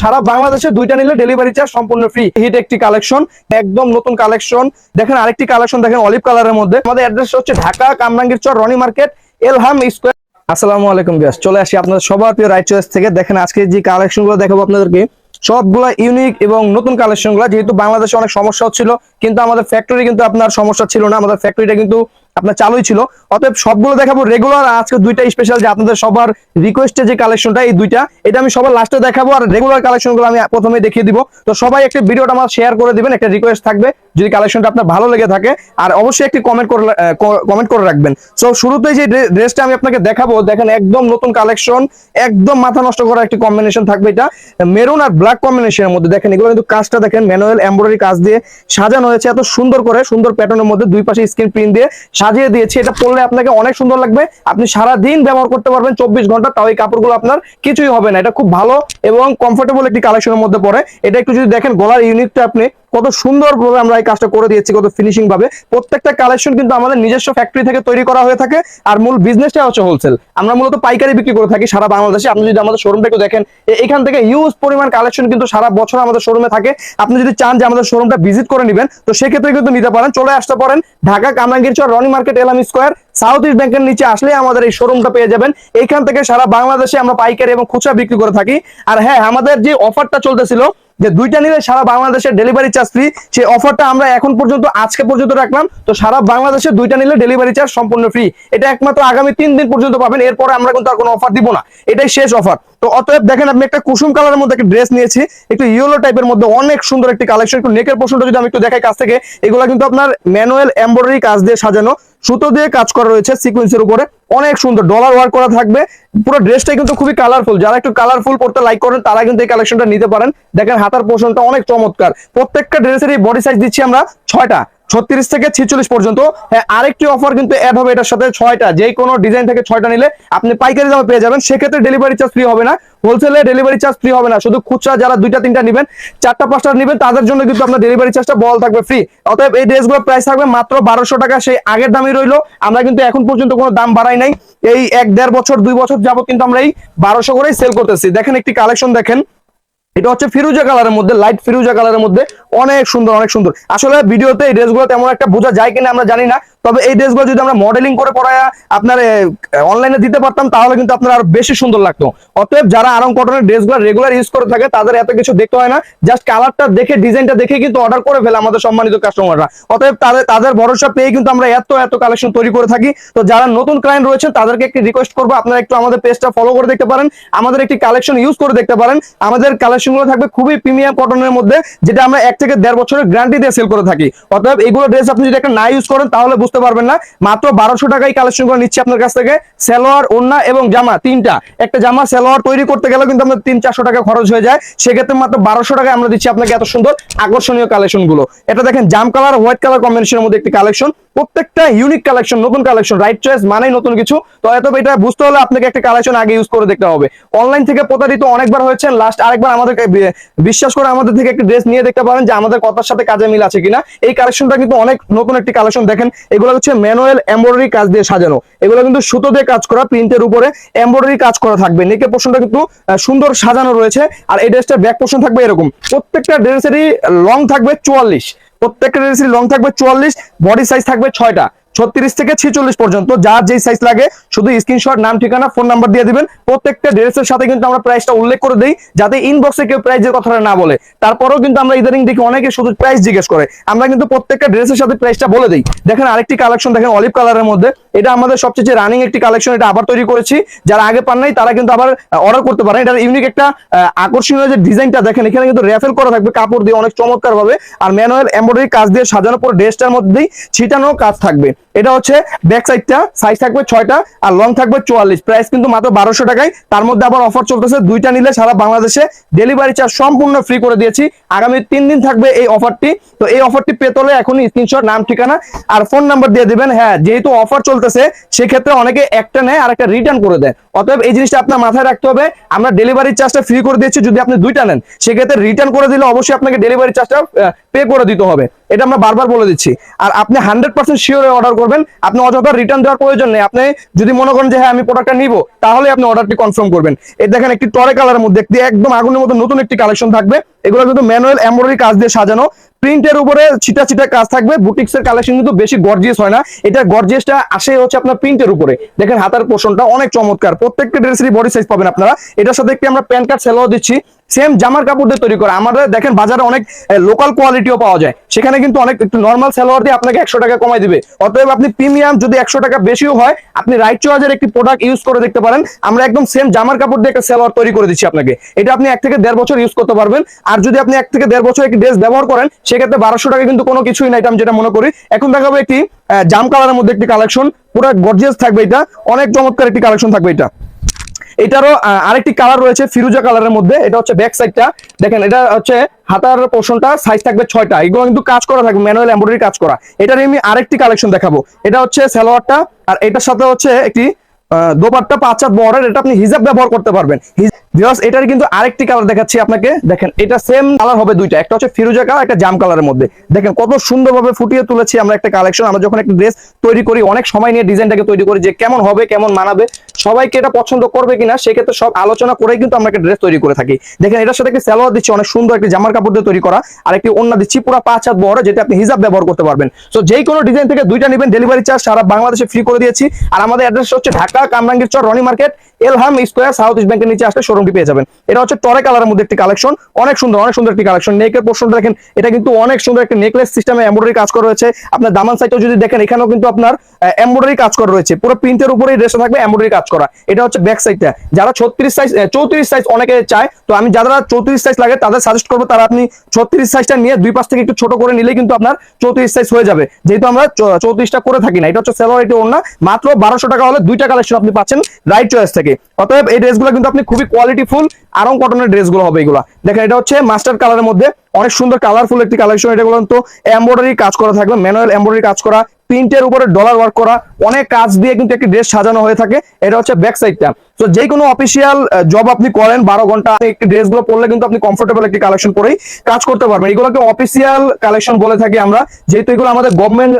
সারা বাংলাদেশে দুইটা নিলে ডেলিভারি চার্জ সম্পূর্ণ ফ্রি হিট একটি কালেকশন একদম নতুন কালেকশন দেখেন আরেকটি কালেকশন দেখেন অলিভ কালারের মধ্যে। আমাদের অ্যাড্রেস হচ্ছে ঢাকা, কামরাঙ্গীর চর, রনি মার্কেট এলহাম স্কোয়ার আসসালামু আলাইকুম বিয়াস চলে আসি আপনাদের সবার প্রিয় রাইট চয়েস থেকে। দেখেন আজকে যে কালেকশনগুলো দেখাবো আপনাদেরকে, সবগুলা ইউনিক এবং নতুন কালেকশনগুলো। যেহেতু বাংলাদেশে অনেক সমস্যা হচ্ছিল, কিন্তু আমাদের ফ্যাক্টরি কিন্তু আপনার সমস্যা ছিল না। আমাদের ফ্যাক্টরিটা কিন্তু আপনার চালুই ছিল। অতএব সবগুলো দেখাবো রেগুলার আজকে দুইটা স্পেশাল যে আপনাদের সবার রিকোয়েস্টে যে কালেকশনটা এই দুইটা, এটা আমি সবার লাস্টে দেখাবো। আর রেগুলার কালেকশনগুলো আমি প্রথমে দেখিয়ে দিব। তো সবাই একটা ভিডিওটা আমার শেয়ার করে দিবেন, একটা রিকোয়েস্ট থাকবে, যদি কালেকশনটা আপনার ভালো লেগে থাকে। আর অবশ্যই একটি কমেন্ট করে কমেন্ট করে রাখবেন। সো শুরুতেই যে ড্রেসটা আমি আপনাকে দেখাবো, দেখেন একদম নতুন কালেকশন একদম মাথা নষ্ট করা একটি কম্বিনেশন থাকবে এটা। মেরুন আর ব্ল্যাক কম্বিনেশনের মধ্যে দেখেন, এগুলো কিন্তু কাজটা দেখেন ম্যানুয়াল এমব্রয়ডারি কাজ দিয়ে সাজানো হয়েছে। এত সুন্দর করে, সুন্দর প্যাটার্নের মধ্যে দুই পাশে স্ক্রিন প্রিন্ট দিয়ে সাজিয়ে দিয়েছি, এটা পরলে আপনাকে অনেক সুন্দর লাগবে। আপনি সারা দিন ব্যবহার করতে পারবেন, চব্বিশ ঘণ্টা, তাও এই কাপড়গুলো আপনার কিছুই হবে না। এটা খুব ভালো এবং কমফোর্টেবল একটি কালেকশনের মধ্যে পড়ে। এটা একটু যদি দেখেন, গলার ইউনিটটা আপনি কত সুন্দর ভাবে আমরা এই কাজটা করে দিয়েছি, কত ফিনিশিং ভাবে। প্রত্যেকটা কালেকশন কিন্তু আমাদের নিজস্ব ফ্যাক্টরি থেকে তৈরি করা হয়ে থাকে। আর মূল বিজনেসটা হচ্ছে হোলসেল আমরা মূলত পাইকারি বিক্রি করে থাকি সারা বাংলাদেশে। আপনি যদি আমাদের শোরুমটা একটু দেখেন এখান থেকে ইউজ পরিমাণ কালেকশন কিন্তু সারা বছর আমাদের শোরুমে থাকে। আপনি যদি চান যে আমাদের শোরুমটা ভিজিট করে নেবেন, তো সেক্ষেত্রে কিন্তু নিতে পারেন। চলে আসতে পারেন Dhaka Kamrangir Char, Roni market, Elham square south east ব্যাংকের নিচে আসলে আমাদের এই শোরুমটা পেয়ে যাবেন। এখান থেকে সারা বাংলাদেশে আমরা পাইকারি এবং খুচরা বিক্রি করে থাকি। আর হ্যাঁ আমাদের যে অফারটা চলতেছিল যে দুইটা নিলে সারা বাংলাদেশে ডেলিভারি চার্জ ফ্রি সেই অফারটা আমরা এখন পর্যন্ত, আজকে পর্যন্ত রাখলাম। তো সারা বাংলাদেশে দুইটা নিলে ডেলিভারি চার্জ সম্পূর্ণ ফ্রি এটা একমাত্র আগামী তিন দিন পর্যন্ত পাবেন। এরপরে আমরা কিন্তু আর কোনো অফার দিব না। এটাই শেষ অফার তো অতএব দেখেন আপনি একটা কুসুম কালারের মধ্যে একটা ড্রেস নিয়েছি, একটু ইয়েলো টাইপের মধ্যে অনেক সুন্দর একটি কালেকশন একটু নেকের পোর্শনটা যদি আমি একটু দেখাই কাছ থেকে, এগুলো কিন্তু আপনার ম্যানুয়াল এমব্রয়ডারি কাজ দিয়ে সাজানো, সুতো দিয়ে কাজ করা রয়েছে সিকোয়েন্সের উপরে, অনেক সুন্দর ডলার ওয়ার্ক করা থাকবে, পুরো ড্রেসটা কিন্তু খুবই কালারফুল যারা একটু কালারফুল পড়তে লাইক করেন, তারা কিন্তু এই কালেকশনটা নিতে পারেন, দেখেন হাতার পোর্শনটা অনেক চমৎকার, প্রত্যেকটা ড্রেসের এই বডি সাইজ দিচ্ছি আমরা ছয়টা, ছত্রিশ থেকে ছিচল্লিশ পর্যন্ত। হ্যাঁ আরেকটি অফার কিন্তু অ্যাড হবে এটার সাথে ছয়টা, যে কোনো ডিজাইন থেকে ছয়টা নিলে আপনি পাইকারি দামে পেয়ে যাবেন। সেক্ষেত্রে ডেলিভারি চার্জ ফ্রি হবে না। হোলসেলে ডেলিভারি চার্জ ফ্রি হবে না। শুধু খুচরা যারা দুইটা, তিনটা নেবেন, চারটা, পাঁচটা নেবেন, তাদের জন্য কিন্তু আপনার ডেলিভারি চার্জটা বল থাকবে ফ্রি অতএব এই ড্রেসগুলোর প্রাইস থাকবে মাত্র বারোশো টাকা, সেই আগের দামই রইল। আমরা কিন্তু এখন পর্যন্ত কোনো দাম বাড়াই নাই। এই এক, দেড় বছর, দুই বছর যাবত কিন্তু আমরা এই বারোশো করেই সেল করতেছি। দেখেন একটি কালেকশন দেখেন। এটা হচ্ছে ফিরুজা কালারের মধ্যে লাইট ফিরুজা কালারের মধ্যে অনেক সুন্দর অনেক সুন্দর। আসলে ভিডিওতে এই ড্রেসগুলো তেমন একটা বোঝা যায় কিনা আমরা জানি না, তবে এই ড্রেসগুলো যদি আমরা মডেলিং করে পড়ায়, আপনার অনলাইনে দিতে পারতাম, তাহলে কিন্তু আপনার আরও বেশি সুন্দর লাগতো। অতএব যারা আরং কটনের ড্রেসগুলো রেগুলার ইউজ করে থাকে, তাদের এত কিছু দেখতে হয় না জাস্ট কালারটা দেখে ডিজাইনটা দেখে কিন্তু অর্ডার করে ফেলে আমাদের সম্মানিত কাস্টমাররা অতএব তাদের তাদের ভরসা পেয়ে কিন্তু আমরা এত এত কালেকশন তৈরি করে থাকি। তো যারা নতুন ক্লায়েন্ট রয়েছে তাদেরকে একটি রিকোয়েস্ট করব, আপনারা একটু আমাদের পেজটা ফলো করে দেখতে পারেন, আমাদের একটি কালেকশন ইউজ করে দেখতে পারেন, আমাদের কালেকশন গুলো থাকবে খুবই প্রিমিয়াম কটনের মধ্যে, যেটা আমরা এক থেকে দেড় বছরের গ্যারান্টি দিয়ে সেল করে থাকি। অতএব এইগুলো ড্রেস আপনি যদি একটা না ইউজ করেন, তাহলে বুঝতে পারবেন না। মাত্র বারোশো টাকায় কালেকশন করে নিচ্ছি আপনার কাছ থেকে। সালোয়ার ওন্না এবং জামা, তিনটা। একটা জামা সালোয়ার তৈরি করতে গেলে কিন্তু আমাদের তিন, চারশো টাকা খরচ হয়ে যায়। সেক্ষেত্রে মাত্র বারোশো টাকায় আমরা দিচ্ছি আপনাকে এত সুন্দর আকর্ষণীয় কালেকশনগুলো এটা দেখেন, জাম কালার হোয়াইট কালার কম্বিনেশনের মধ্যে একটি কালেকশন প্রত্যেকটা ইউনিক কালেকশন নতুন কালেকশন রাইট চয়েস মানেই নতুন কিছু। তো এত এটা বুঝতে হলে আপনাকে একটা কালেকশন আগে ইউজ করে দেখতে হবে। অনলাইন থেকে প্রতারিত অনেকবার হয়েছে লাস্ট আরেকবার আমাদের বিশ্বাস করে আমাদের থেকে একটি ড্রেস নিয়ে দেখতে পারেন যে আমাদের কথার সাথে কাজে মিল আছে কিনা। এই কালেকশনটা কিন্তু অনেক নতুন একটি কালেকশন দেখেন। এগুলো হচ্ছে ম্যানুয়াল এমব্রয়ডারি কাজ দিয়ে সাজানো। এগুলো কিন্তু সুতো দিয়ে কাজ করা, প্রিন্টের উপরে এমব্রয়ডারি কাজ করা থাকবে। নেকের পোর্শনটা কিন্তু সুন্দর সাজানো রয়েছে। আর এই ড্রেসটার ব্যাক পোর্শন থাকবে এরকম। প্রত্যেকটা ড্রেসেরই লং থাকবে চুয়াল্লিশ। প্রত্যেকটা ড্রেসের লং থাকবে চুয়াল্লিশ বডি সাইজ থাকবে ছয়টা। ছত্রিশ থেকে ছিচল্লিশ পর্যন্ত, যার যেই সাইজ লাগে শুধু স্ক্রিনশট নাম, ঠিকানা ফোন নাম্বার দিয়ে দিবেন। প্রত্যেকটা ড্রেসের সাথে কিন্তু আমরা প্রাইসটা উল্লেখ করে দিই, যাতে ইনবক্সে কেউ প্রাইসের কথাটা না বলে। তারপরেও কিন্তু আমরা ইদানিং দেখি অনেকে শুধু প্রাইস জিজ্ঞেস করে। আমরা কিন্তু প্রত্যেকটা ড্রেসের সাথে প্রাইসটা বলে দিই। দেখেন আরেকটি কালেকশন দেখেন অলিভ কালারের মধ্যে। এটা আমাদের সবচেয়ে রানিং একটি কালেকশন এটা আবার তৈরি করেছি। যারা আগে পান নাই, তারা কিন্তু আবার অর্ডার করতে পারেন। এটা ইউনিক একটা আকর্ষণীয় যে ডিজাইনটা দেখেন, এখানে কিন্তু রেফেল করা থাকবে। কাপড় দিয়ে অনেক চমৎকার ভাবে আর ম্যানুয়াল এমব্রয়ডারি কাজ দিয়ে সাজানো পরে ড্রেসটার মধ্যেই ছিটানো কাজ থাকবে। এটা হচ্ছে ব্যাক সাইডটা সাইজ থাকবে ছয়টা। আর লং থাকবে চুয়াল্লিশ। প্রাইস কিন্তু মাত্র বারোশো টাকায়। তার মধ্যে আবার অফার চলতেছে। দুইটা নিলে সারা বাংলাদেশে ডেলিভারি চার্জ সম্পূর্ণ ফ্রি করে দিয়েছি। আগামী তিন দিন থাকবে এই অফারটি তো এই অফারটি পেতে হলে এখনই স্ক্রিনশট নাম, ঠিকানা আর ফোন নাম্বার দিয়ে দিবেন। হ্যাঁ যেহেতু অফার চলতেছে, সেক্ষেত্রে অনেকে একটা নেয় আর একটা রিটার্ন করে দেয়। অতএব এই জিনিসটা আপনার মাথায় রাখতে হবে। আমরা ডেলিভারি চার্জটা ফ্রি করে দিয়েছি। যদি আপনি দুইটা নেন, সেক্ষেত্রে রিটার্ন করে দিলে অবশ্যই আপনাকে ডেলিভারি চার্জটা পে করে দিতে হবে। এটা আমরা বারবার বলে দিচ্ছি। আর আপনি হান্ড্রেড পার্সেন্ট শিওরে অর্ডার করবেন। আপনি অযথা রিটার্ন দেওয়ার প্রয়োজন নেই। আপনি যদি মনে করেন যে হ্যাঁ আমি প্রোডাক্টটা নিব তাহলে আপনি অর্ডারটি কনফার্ম করবেন। এই দেখেন একটি টরে কালারের মধ্যে একদম আগুনের মতো নতুন একটি কালেকশন থাকবে। এগুলো কিন্তু ম্যানুয়াল এমব্রয়ডারি কাজ দিয়ে সাজানো। প্রিন্টের উপরে ছিটা ছিটা কাজ থাকবে, বুটিক্সের কালেকশন কিন্তু বেশি গর্জিয়াস হয় না। এটা গর্জিয়াসটা আসে হচ্ছে আপনার প্রিন্টের উপরে। দেখেন হাতার পোষণটা অনেক চমৎকার। প্রত্যেকটা ড্রেসেরই বডি সাইজ পাবেন আপনারা। এটার সাথে একটি আমরা প্যান্ট কার্ড সেলাও দিচ্ছি। সেম জামার কাপড় দিয়ে তৈরি করা। আমাদের দেখেন বাজারে অনেক লোকাল কোয়ালিটিও পাওয়া যায়। সেখানে কিন্তু অনেক একটু নর্মাল সালোয়ার দিয়ে আপনাকে একশো টাকা কমাই দিবে। অতএব আপনি প্রিমিয়াম যদি একশো টাকা বেশিও হয়, আপনি রাইট চয়েসের একটি প্রোডাক্ট ইউজ করে দেখতে পারেন। আমরা একদম সেম জামার কাপড় দিয়ে একটা সালোয়ার তৈরি করে দিচ্ছি আপনাকে। এটা আপনি এক থেকে দেড় বছর ইউজ করতে পারবেন। আর যদি আপনি এক থেকে দেড় বছর একটি ড্রেস ব্যবহার করেন সেক্ষেত্রে বারোশো টাকা কিন্তু কোনো কিছুই না এটা আমি যেটা মনে করি। এখন দেখাবো একটি জাম কালারের মধ্যে একটি কালেকশন পুরো গর্জিয়াস থাকবে এটা অনেক চমৎকার একটি কালেকশন থাকবে এটা। এটারও আরেকটি কালার রয়েছে ফিরুজা কালারের মধ্যে এটা হচ্ছে ব্যাক সাইডটা দেখেন এটা হচ্ছে হাতার পোর্শনটা সাইজ থাকবে ছয়টা। এগুলো কিন্তু কাজ করা থাকবে ম্যানুয়াল এমব্রয়ডারি কাজ করা। এটার আমি আরেকটি কালেকশন দেখাবো। এটা হচ্ছে সালোয়ারটা আর এটার সাথে হচ্ছে একটি আহ, দোপাট্টা পাঁচ হাত বর্ডার এটা আপনি হিজাব ব্যবহার করতে পারবেন। বিকজ এটার কিন্তু আরেকটি কালার দেখাচ্ছি আপনাকে। দেখেন, এটা সেম কালার হবে দুইটা। একটা হচ্ছে ফিরোজা কালার একটা জাম কালারের মধ্যে। দেখেন, কত সুন্দরভাবে ফুটিয়ে তুলেছি আমরা একটা কালেকশন আমরা যখন একটা ড্রেস তৈরি করি, অনেক সময় নিয়ে ডিজাইনটাকে তৈরি করি যে কেমন হবে, কেমন মানাবে। সবাইকে এটা পছন্দ করবে কিনা, সেক্ষেত্রে সব আলোচনা করেই কিন্তু আমরা একটা ড্রেস তৈরি করে থাকি। দেখেন, এটার সাথে একটি সালোয়ার দিচ্ছি, অনেক সুন্দর একটি জামার কাপড় দিয়ে তৈরি করা। আর একটি ওন্না দিচ্ছি, পুরো পাঁচ হাত বড় যেটা আপনি হিজাব ব্যবহার করতে পারবেন। তো যেই কোনো ডিজাইন থেকে দুইটা নেবেন ডেলিভারি চার্জ সারা বাংলাদেশে ফ্রি করে দিয়েছি। আর আমাদের অ্যাড্রেস হচ্ছে Dhaka Kamrangir Char, Roni market Elham square south east ব্যাংকের নিচে আসলে শোরুমটি পেয়ে যাবেন। এটা হচ্ছে টরে কালারের মধ্যে একটি কালেকশন অনেক সুন্দর অনেক সুন্দর একটি কালেকশন নেকের পোর্শনটা দেখেন, এটা কিন্তু অনেক সুন্দর একটা নেকলেস সিস্টেমে এমব্রয়ডারি কাজ করা রয়েছে। আপনার দামান সাইডেও যদি দেখেন, এখানেও কিন্তু আপনার এমব্রয়ডারি কাজ করা রয়েছে। পুরো প্রিন্টের উপরেই ড্রেসটা থাকবে এমব্রয়ডারি কাজ করা। এটা হচ্ছে ব্যাক সাইডটা যারা ছত্রিশ সাইজ চৌত্রিশ সাইজ অনেকে চায়, তো আমি যারা চৌত্রিশ সাইজ লাগে, তাদের সাজেস্ট করব তারা আপনি ছত্রিশ সাইজটা নিয়ে দুই পাশ থেকে একটু ছোট করে নিলে কিন্তু আপনার চৌত্রিশ সাইজ হয়ে যাবে। যেহেতু আমরা চৌত্রিশটা করে থাকি না, এটা হচ্ছে সেলোয়ার এটি ওড়না। মাত্র বারোশো টাকা হলে দুইটা কালেকশন আপনি পাচ্ছেন রাইট চয়েস থেকে। অতএব এই ড্রেসগুলো কিন্তু আপনি খুবই কোয়ালিটি ফুল আরং কটনের ড্রেসগুলো হবে এগুলো। দেখেন এটা হচ্ছে মাস্টার কালারের মধ্যে অনেক সুন্দর কালারফুল একটি কালেকশন এটা বলুন তো এমব্রয়ডারি কাজ করা থাকবে ম্যানুয়াল এমব্রয়ডারি কাজ করা প্রিন্টের উপরে ডলার ওয়ার্ক করা, অনেক কাজ দিয়ে কিন্তু একটি ড্রেস সাজানো হয়ে থাকে। এটা হচ্ছে ব্যাক সাইডটা তো যে কোনো অফিসিয়াল জব আপনি করেন, বারো ঘণ্টা একটি ড্রেসগুলো পরলে কিন্তু আপনি কমফোর্টেবল একটি কালেকশন পরেই কাজ করতে পারবেন। এগুলোকে অফিসিয়াল কালেকশন বলে থাকি আমরা। যেহেতু এগুলো আমাদের গভর্নমেন্ট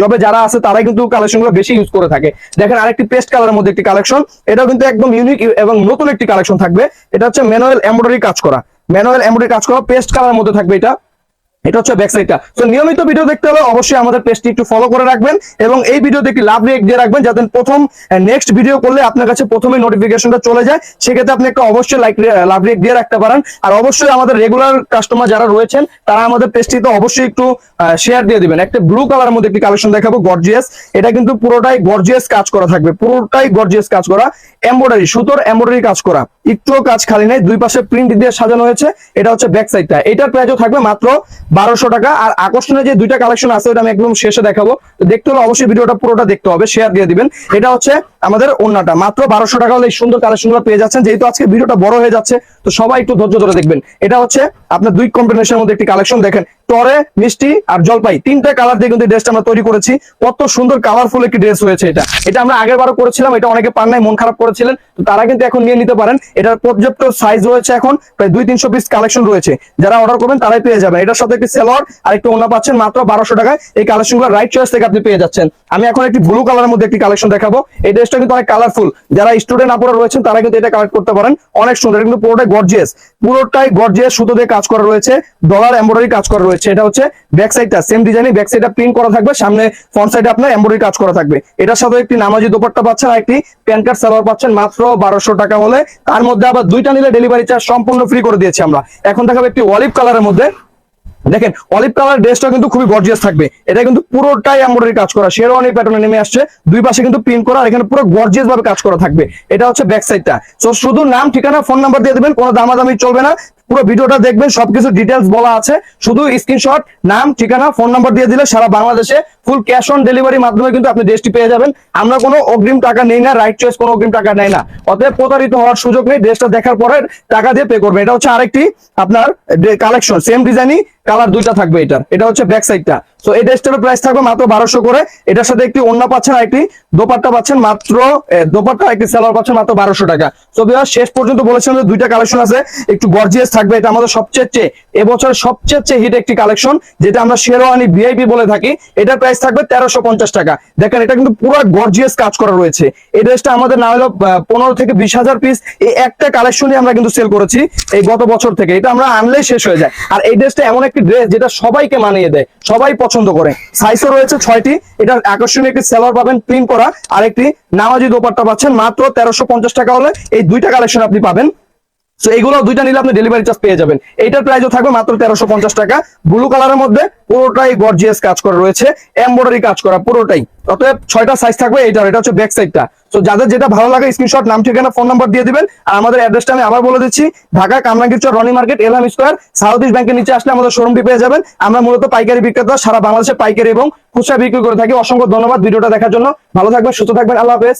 জবে যারা আছে, তারাই কিন্তু কালেকশনগুলো বেশি ইউজ করে থাকে। দেখেন আরেকটি পেস্ট কালারের মধ্যে একটি কালেকশন এটাও কিন্তু একদম ইউনিক এবং নতুন একটি কালেকশন থাকবে। এটা হচ্ছে ম্যানুয়াল এমব্রয়ডারি কাজ করা। ম্যানুয়াল এমব্রয়ডারি কাজ করা পেস্ট কালারের মধ্যে থাকবে এটা। এটা হচ্ছে ব্যাক সাইডটা তো নিয়মিত ভিডিও দেখতে হলে অবশ্যই আমাদের পেজটি একটু ফলো করে রাখবেন এবং এই ভিডিওতে একটি লাভ রেক দিয়ে রাখবেন যাতে প্রথম নেক্সট ভিডিও করলে আপনার কাছে প্রথমে নোটিফিকেশনটা চলে যায়। সেক্ষেত্রে আপনি একটা অবশ্যই লাইক লাভ রেক দিয়ে রাখতে পারেন। আর অবশ্যই আমাদের রেগুলার কাস্টমার যারা রয়েছেন, তারা আমাদের পেজটিতে অবশ্যই একটু শেয়ার দিয়ে দিবেন। একটা ব্লু কালার মধ্যে একটি কালেকশন দেখাবো গর্জিয়াস এটা কিন্তু পুরোটাই গর্জিয়াস কাজ করা থাকবে। পুরোটাই গর্জিয়াস কাজ করা। এমব্রয়ডারি সুতোর এমব্রয়ডারি কাজ করা। একটুও কাজ খালি নাই, দুই পাশে প্রিন্ট দিয়ে সাজানো হয়েছে। এটা হচ্ছে ব্যাক সাইডটা এটার প্রাইসও থাকবে মাত্র বারোশো টাকা। আর আকর্ষণীয় যে দুইটা কালেকশন আছে, ওটা আমি একদম শেষে দেখাবো। তো দেখতে হলে অবশ্যই ভিডিওটা পুরোটা দেখতে হবে শেয়ার দিয়ে দিবেন। এটা হচ্ছে আমাদের অন্যটা মাত্র বারোশো টাকা হলে এই সুন্দর কালেকশনগুলো পেয়ে যাচ্ছেন। যেহেতু আজকে ভিডিওটা বড় হয়ে যাচ্ছে, তো সবাই একটু ধৈর্য ধরে দেখবেন। এটা হচ্ছে আপনার দুই কম্বিনেশনের মধ্যে একটি কালেকশন দেখেন টরে, মিষ্টি আর জলপাই। তিনটা কালার দিয়ে কিন্তু ড্রেসটা আমরা তৈরি করেছি। কত সুন্দর কালারফুল একটি ড্রেস হয়েছে এটা। এটা আমরা আগের বারও করেছিলাম, এটা অনেকে পান নাই, মন খারাপ করেছিলেন। তো তারা কিন্তু এখন নিয়ে নিতে পারেন। এটার পর্যাপ্ত সাইজ রয়েছে এখন, প্রায় দুই তিনশো পিস কালেকশন রয়েছে। যারা অর্ডার করবেন তারাই পেয়ে যাবেন। এটার সাথে একটি সেলর আর একটু ওনা পাচ্ছেন মাত্র বারোশো টাকায়। এই কালেকশনগুলো রাইট চয়েস থেকে আপনি পেয়ে যাচ্ছেন। আমি এখন একটি ব্লু কালারের মধ্যে একটি কালেকশন দেখাবো। এই ড্রেসটা কিন্তু অনেক কালারফুল যারা স্টুডেন্ট আপুরা রয়েছেন, তারা কিন্তু এটা কালেক্ট করতে পারেন। অনেক সুন্দর কিন্তু পুরোটাই গর্জিয়াস পুরোটাই গর্জিয়াস সুতো দিয়ে কাজ করা রয়েছে। ডলার এমব্রয়ডারি কাজ করা রয়েছে। এটা হচ্ছে ব্যাক সাইডটা সেম ডিজাইনে ব্যাক সাইডটা প্রিন্ট করা থাকবে, সামনে ফ্রন্ট সাইডে আপনার এমব্রয়ডারি কাজ করা থাকবে। এটার সাথে একটি নামাজি দোপাট্টা পাচ্ছেন আর একটি প্যান কার্ড সালোয়ার পাচ্ছেন, মাত্র বারোশো টাকা হলে। তার মধ্যে আবার দুইটা নিলে ডেলিভারি চার্জ সম্পূর্ণ ফ্রি করে দিয়েছি আমরা। এখন দেখাবো একটি অলিভ কালারের মধ্যে। দেখেন অলিভ কালার ড্রেসটা কিন্তু খুবই গর্জিয়াস থাকবে। এটা কিন্তু পুরোটাই এমব্রয়ডারি কাজ করা, শেরওয়ানি প্যাটার্নে নেমে আসছে। দুই পাশে কিন্তু প্রিন্ট করা আর এখানে পুরো গর্জিয়াস ভাবে কাজ করা থাকবে। এটা হচ্ছে ব্যাক সাইডটা সো শুধু নাম, ঠিকানা ফোন নাম্বার দিয়ে দেবেন, কোনো দামাদামি চলবে না। পুরো ভিডিওটা দেখবেন, সবকিছু ডিটেলস বলা আছে। শুধু স্ক্রিনশট নাম, ঠিকানা ফোন নাম্বার দিয়ে দিলে সারা বাংলাদেশে ফুল ক্যাশ অন ডেলিভারি মাধ্যমে কিন্তু আপনি ড্রেসটি পেয়ে যাবেন। আমরা কোনো অগ্রিম টাকা নেই না রাইট চয়েস কোনো অগ্রিম টাকা নেই না। অতএব প্রতারিত হওয়ার সুযোগ নেই ড্রেসটা দেখার পরে টাকা দিয়ে পে করবে। এটা হচ্ছে আরেকটি আপনার কালেকশন সেম ডিজাইনই কালার দুইটা থাকবে এটার এটা হচ্ছে ব্যাক সাইডটা তো এই ড্রেসটার প্রাইস থাকবে মাত্র বারোশো করে। এটার সাথে একটি ওন্না পাচ্ছেন একটি দোপাট্টা পাচ্ছেন মাত্র দোপাট্টা একটি সেলার পাচ্ছেন মাত্র বারোশো টাকা। তো বিহার শেষ পর্যন্ত বলেছিলাম যে দুইটা কালেকশন আছে। একটু গর্জিয়াস থাকবে। এটা আমাদের সবচেয়ে চেয়ে এবছর সবচেয়ে চেয়ে হিট একটি কালেকশন যেটা আমরা শেরওয়ানি ভিআইপি বলে থাকি। এটার প্রাইস থাকবে তেরোশো পঞ্চাশ টাকা। দেখেন, এটা কিন্তু পুরো গর্জিয়াস কাজ করা রয়েছে। এই ড্রেসটা আমাদের না হলো পনেরো থেকে বিশ হাজার পিস এই একটা কালেকশনই আমরা কিন্তু সেল করেছি এই গত বছর থেকে। এটা আমরা আনলেই শেষ হয়ে যায়। আর এই ড্রেসটা এমন একটি ড্রেস যেটা সবাইকে মানিয়ে দেয়, সবাই পছন্দ করে। সাইজও রয়েছে ছয়টি, এটা আকর্ষণীয় একটি সেলার পাবেন প্রিন্ট করা। আর একটি নামাজি দোপাট্টা পাচ্ছেন, মাত্র তেরোশো টাকা হলে এই দুইটা কালেকশন আপনি পাবেন। তো এগুলো দুইটা নিলে আপনি ডেলিভারি চার্জ পেয়ে যাবেন। এইটার প্রাইসও থাকবে মাত্র তেরোশো পঞ্চাশ টাকা। ব্লু কালারের মধ্যে পুরোটাই গর্জিয়াস কাজ করা রয়েছে। এমব্রয়ডারি কাজ করা পুরোটাই। অতএব ছয়টা সাইজ থাকবে, এইটার, এটা হচ্ছে ব্যাক সাইডটা তো যাদের যেটা ভালো লাগে স্ক্রিনশট নাম, ঠিকানা ফোন নাম্বার দিয়ে দিবেন। আর আমাদের অ্যাড্রেসটা আমি আবার বলে দিচ্ছি, Dhaka Kamrangir Char, Roni market Elham square south east ব্যাংকের নিচে আসলে আমাদের শোরুমটি পেয়ে যাবেন। আমরা মূলত পাইকারি বিক্রেতা, সারা বাংলাদেশের পাইকারি এবং খুচরা বিক্রি করে থাকি। অসংখ্য ধন্যবাদ ভিডিওটা দেখার জন্য। ভালো থাকবেন, সুস্থ থাকবেন। আল্লাহ হাফেজ।